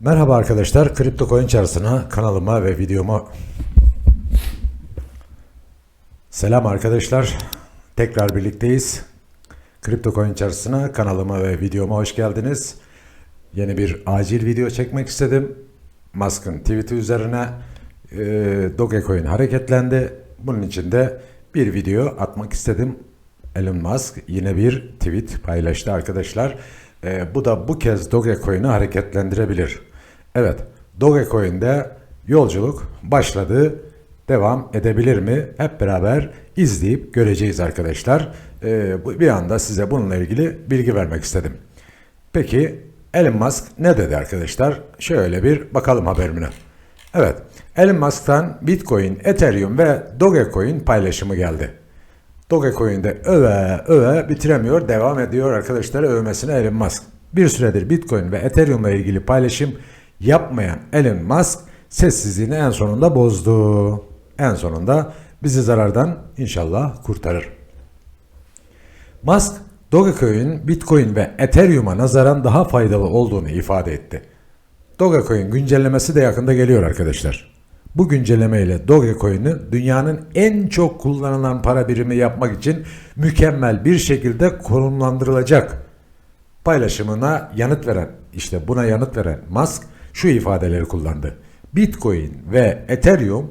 Merhaba arkadaşlar, Kripto Coin Çarşısı'na, kanalıma ve videoma selam arkadaşlar. Tekrar birlikteyiz. Kripto Coin Çarşısı'na, kanalıma ve videoma hoş geldiniz. Yeni bir acil video çekmek istedim. Musk'ın tweet'i üzerine e, Dogecoin hareketlendi. Bunun için de bir video atmak istedim. Elon Musk yine bir tweet paylaştı arkadaşlar. E, bu da bu kez Dogecoin'i hareketlendirebilir. Evet, Dogecoin'de yolculuk başladı. Devam edebilir mi? Hep beraber izleyip göreceğiz arkadaşlar. E, bir anda size bununla ilgili bilgi vermek istedim. Peki Elon Musk ne dedi arkadaşlar? Şöyle bir bakalım haberimine. Evet, Elon Musk'tan Bitcoin, Ethereum ve Dogecoin paylaşımı geldi. Dogecoin'de öve öve bitiremiyor, devam ediyor arkadaşlar övmesine Elon Musk. Bir süredir Bitcoin ve Ethereum'la ilgili paylaşım yapmayan Elon Musk sessizliğini en sonunda bozdu. En sonunda bizi zarardan inşallah kurtarır. Musk, Dogecoin, Bitcoin ve Ethereum'a nazaran daha faydalı olduğunu ifade etti. Dogecoin güncellemesi de yakında geliyor arkadaşlar. Bu güncelleme ile Dogecoin'i dünyanın en çok kullanılan para birimi yapmak için mükemmel bir şekilde konumlandırılacak. Paylaşımına yanıt veren, işte buna yanıt veren Musk şu ifadeleri kullandı. Bitcoin ve Ethereum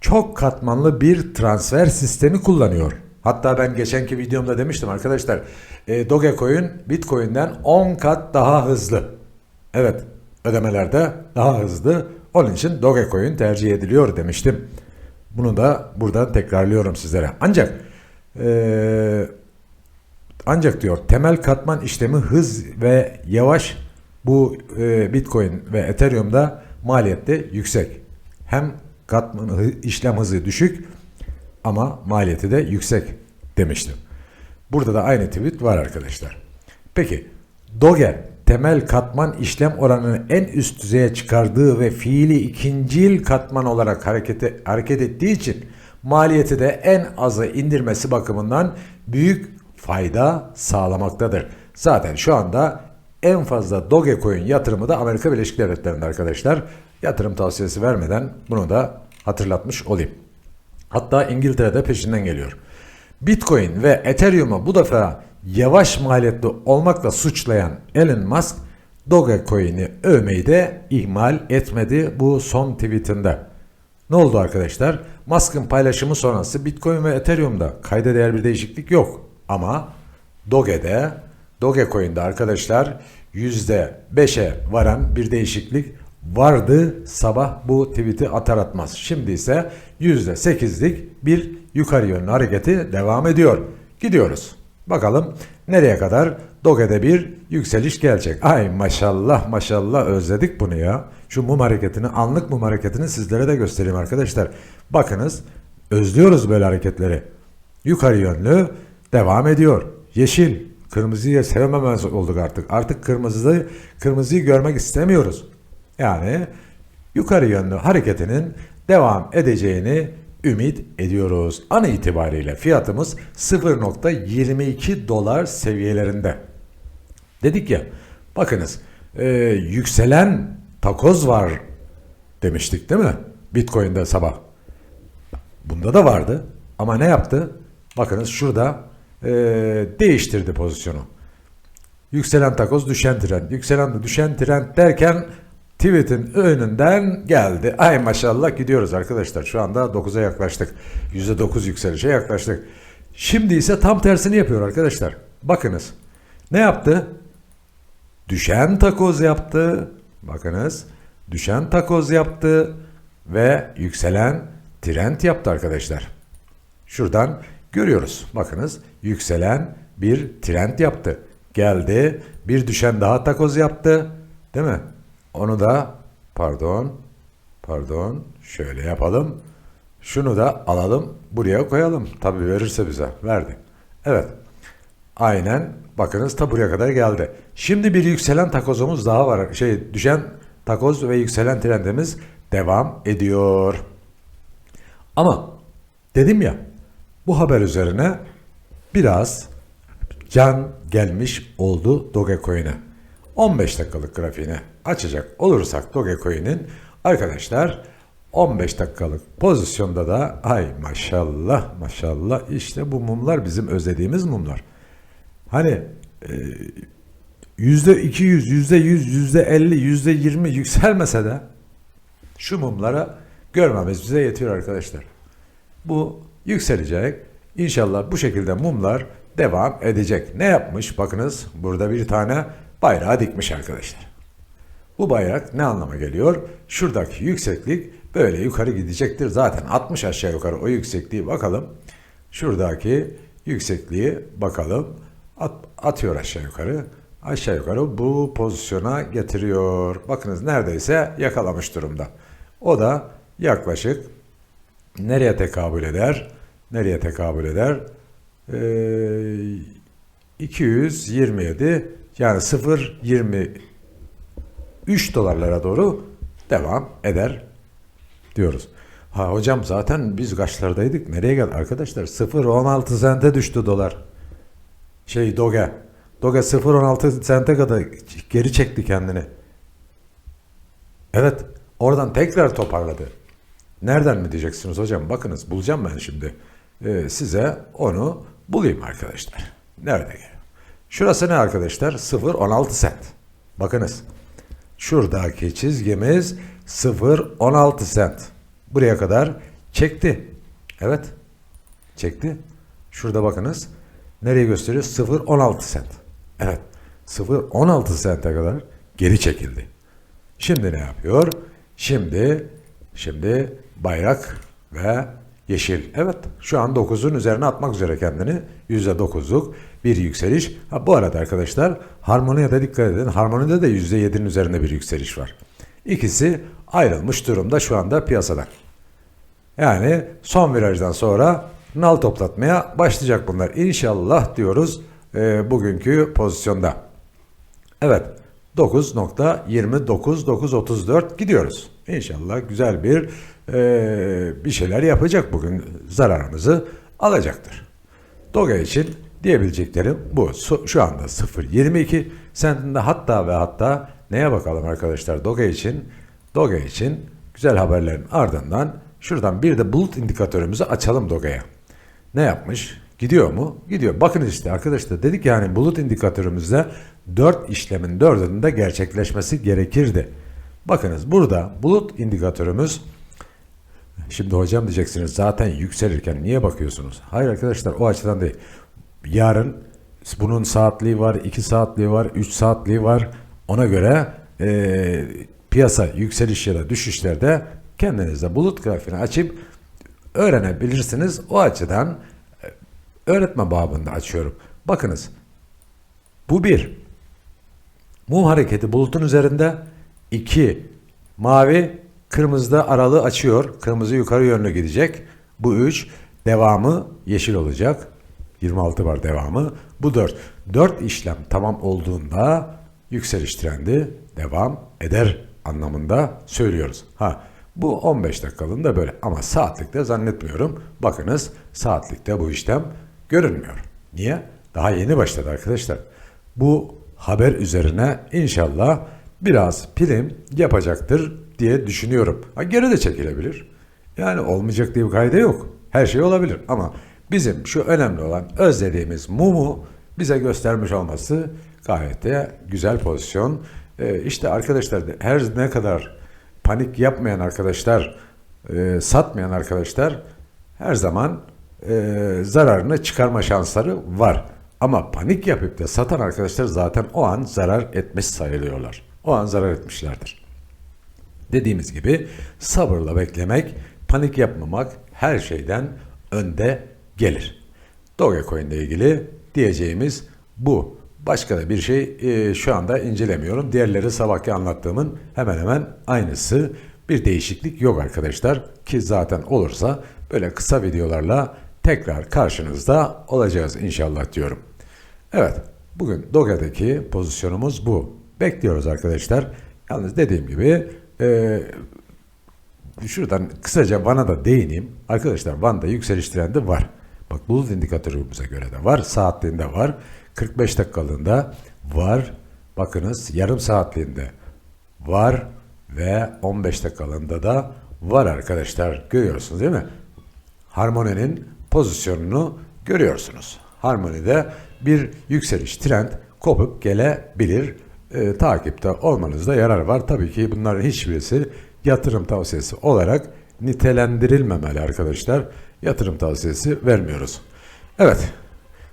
çok katmanlı bir transfer sistemi kullanıyor. Hatta ben geçenki videomda demiştim arkadaşlar, e, Dogecoin Bitcoin'den 10 kat daha hızlı. Evet, ödemelerde daha hızlı. Onun için Dogecoin tercih ediliyor demiştim. Bunu da buradan tekrarlıyorum sizlere. Ancak eee, ancak diyor temel katman işlemi hız ve yavaş bu e, Bitcoin ve Ethereum'da maliyette yüksek. Hem katman işlem hızı düşük ama maliyeti de yüksek demiştim. Burada da aynı tweet var arkadaşlar. Peki Doge temel katman işlem oranını en üst düzeye çıkardığı ve fiili ikincil katman olarak harekete, hareket ettiği için maliyeti de en aza indirmesi bakımından büyük fayda sağlamaktadır. Zaten şu anda en fazla Dogecoin yatırımı da Amerika Birleşik Devletleri'nde arkadaşlar. Yatırım tavsiyesi vermeden bunu da hatırlatmış olayım. Hatta İngiltere'de peşinden geliyor. Bitcoin ve Ethereum'u bu defa yavaş maliyetli olmakla suçlayan Elon Musk Dogecoin'i övmeyi de ihmal etmedi bu son tweetinde. Ne oldu arkadaşlar? Musk'ın paylaşımı sonrası Bitcoin ve Ethereum'da kayda değer bir değişiklik yok. Ama Doge'de, Dogecoin'de arkadaşlar %5'e varan bir değişiklik vardı sabah bu tweet'i atar atmaz. Şimdi ise %8'lik bir yukarı yönlü hareketi devam ediyor. Gidiyoruz. Bakalım nereye kadar Doge'de bir yükseliş gelecek. Ay maşallah maşallah özledik bunu ya. Şu mum hareketini, anlık mum hareketini sizlere de göstereyim arkadaşlar. Bakınız özlüyoruz böyle hareketleri. Yukarı yönlü devam ediyor. Yeşil, kırmızıyı sevmemez olduk artık. Artık kırmızıyı, kırmızıyı görmek istemiyoruz. Yani yukarı yönlü hareketinin devam edeceğini ümit ediyoruz. An itibariyle fiyatımız 0.22 dolar seviyelerinde. Dedik ya, bakınız e, yükselen takoz var demiştik değil mi? Bitcoin'de sabah. Bunda da vardı ama ne yaptı? Bakınız şurada e, değiştirdi pozisyonu. Yükselen takoz düşen trend. Yükselen düşen trend derken tweet'in önünden geldi. Ay maşallah gidiyoruz arkadaşlar. Şu anda 9'a yaklaştık. %9 yükselişe yaklaştık. Şimdi ise tam tersini yapıyor arkadaşlar. Bakınız. Ne yaptı? Düşen takoz yaptı. Bakınız. Düşen takoz yaptı ve yükselen trend yaptı arkadaşlar. Şuradan görüyoruz. Bakınız yükselen bir trend yaptı. Geldi bir düşen daha takoz yaptı. Değil mi? Onu da pardon pardon şöyle yapalım. Şunu da alalım buraya koyalım. Tabi verirse bize. Verdi. Evet. Aynen bakınız ta buraya kadar geldi. Şimdi bir yükselen takozumuz daha var. Şey düşen takoz ve yükselen trendimiz devam ediyor. Ama dedim ya bu haber üzerine biraz can gelmiş oldu Dogecoin'e. 15 dakikalık grafiğini açacak olursak Dogecoin'in arkadaşlar 15 dakikalık pozisyonda da ay maşallah maşallah işte bu mumlar bizim özlediğimiz mumlar. Hani e, yüzde 200, yüzde 100, yüzde 50, yüzde 20 yükselmese de şu mumlara görmemiz bize yetiyor arkadaşlar. Bu yükselecek. İnşallah bu şekilde mumlar devam edecek. Ne yapmış? Bakınız burada bir tane bayrağı dikmiş arkadaşlar. Bu bayrak ne anlama geliyor? Şuradaki yükseklik böyle yukarı gidecektir. Zaten 60 aşağı yukarı o yüksekliği bakalım. Şuradaki yüksekliği bakalım. At, atıyor aşağı yukarı. Aşağı yukarı bu pozisyona getiriyor. Bakınız neredeyse yakalamış durumda. O da yaklaşık nereye tekabül eder? Nereye tekabül eder? Ee, 227 yani 0.23 dolarlara doğru devam eder diyoruz. Ha hocam zaten biz kaçlardaydık? Nereye geldi? Arkadaşlar 0.16 sente düştü dolar. Şey Doge. Doge 0.16 sente kadar geri çekti kendini. Evet. Oradan tekrar toparladı. Nereden mi diyeceksiniz hocam? Bakınız bulacağım ben şimdi. Ee, size onu bulayım arkadaşlar. Nerede geliyor? Şurası ne arkadaşlar? 0.16 sent. Bakınız. Şuradaki çizgimiz 0.16 sent. Buraya kadar çekti. Evet. Çekti. Şurada bakınız. Nereye gösteriyor? 0.16 sent. Evet. 0.16 sente kadar geri çekildi. Şimdi ne yapıyor? Şimdi şimdi bayrak ve yeşil. Evet şu an 9'un üzerine atmak üzere kendini. %9'luk bir yükseliş. Ha, bu arada arkadaşlar harmoniye de dikkat edin. Harmonide de %7'nin üzerinde bir yükseliş var. İkisi ayrılmış durumda şu anda piyasadan. Yani son virajdan sonra nal toplatmaya başlayacak bunlar. İnşallah diyoruz e, bugünkü pozisyonda. Evet 9.29934 gidiyoruz. İnşallah güzel bir e, bir şeyler yapacak bugün zararımızı alacaktır. Doge için diyebileceklerim bu. Şu anda 0.22 sentinde hatta ve hatta neye bakalım arkadaşlar Doge için Doge için güzel haberlerin ardından şuradan bir de bulut indikatörümüzü açalım Doge'ye. Ne yapmış? Gidiyor mu? Gidiyor. Bakın işte arkadaşlar dedik yani bulut indikatörümüzde 4 işlemin 4'ünün de gerçekleşmesi gerekirdi. Bakınız burada bulut indikatörümüz Şimdi hocam diyeceksiniz zaten yükselirken niye bakıyorsunuz? Hayır arkadaşlar o açıdan değil. Yarın bunun saatliği var, 2 saatliği var, 3 saatliği var. Ona göre e, piyasa yükseliş ya da düşüşlerde kendinizde bulut grafiğini açıp öğrenebilirsiniz. O açıdan e, öğretme babında açıyorum. Bakınız bu bir. Mum hareketi bulutun üzerinde. iki Mavi kırmızıda aralığı açıyor. Kırmızı yukarı yönlü gidecek. Bu üç. Devamı yeşil olacak. 26 var devamı. Bu 4. 4 işlem tamam olduğunda yükseliş trendi devam eder anlamında söylüyoruz. Ha bu 15 dakikalığında böyle ama saatlikte zannetmiyorum. Bakınız saatlikte bu işlem görünmüyor. Niye? Daha yeni başladı arkadaşlar. Bu haber üzerine inşallah biraz prim yapacaktır diye düşünüyorum. Ha, geri de çekilebilir. Yani olmayacak diye bir kayda yok. Her şey olabilir ama bizim şu önemli olan özlediğimiz mumu bize göstermiş olması gayet de güzel pozisyon. Ee, işte arkadaşlar her ne kadar panik yapmayan arkadaşlar, e, satmayan arkadaşlar her zaman e, zararını çıkarma şansları var. Ama panik yapıp da satan arkadaşlar zaten o an zarar etmiş sayılıyorlar. O an zarar etmişlerdir. Dediğimiz gibi sabırla beklemek, panik yapmamak her şeyden önde gelir. Dogecoin ile ilgili diyeceğimiz bu. Başka da bir şey e, şu anda incelemiyorum. Diğerleri sabahki anlattığımın hemen hemen aynısı. Bir değişiklik yok arkadaşlar ki zaten olursa böyle kısa videolarla tekrar karşınızda olacağız inşallah diyorum. Evet bugün Doge'deki pozisyonumuz bu. Bekliyoruz arkadaşlar. Yalnız dediğim gibi e, şuradan kısaca Van'a da değineyim. Arkadaşlar Van'da yükseliş trendi var. Bak bulut indikatörümüze göre de var. Saatliğinde var. 45 dakikalığında var. Bakınız yarım saatliğinde var ve 15 dakikalığında da var arkadaşlar. Görüyorsunuz değil mi? Harmoninin pozisyonunu görüyorsunuz. Harmonide bir yükseliş trend kopup gelebilir. Ee, takipte olmanızda yarar var. Tabii ki bunların hiçbirisi yatırım tavsiyesi olarak nitelendirilmemeli arkadaşlar. Yatırım tavsiyesi vermiyoruz. Evet,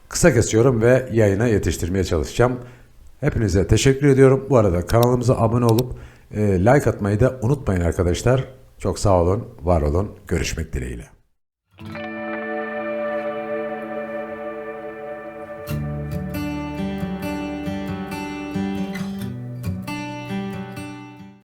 kısa kesiyorum ve yayına yetiştirmeye çalışacağım. Hepinize teşekkür ediyorum. Bu arada kanalımıza abone olup e, like atmayı da unutmayın arkadaşlar. Çok sağ olun, var olun. Görüşmek dileğiyle.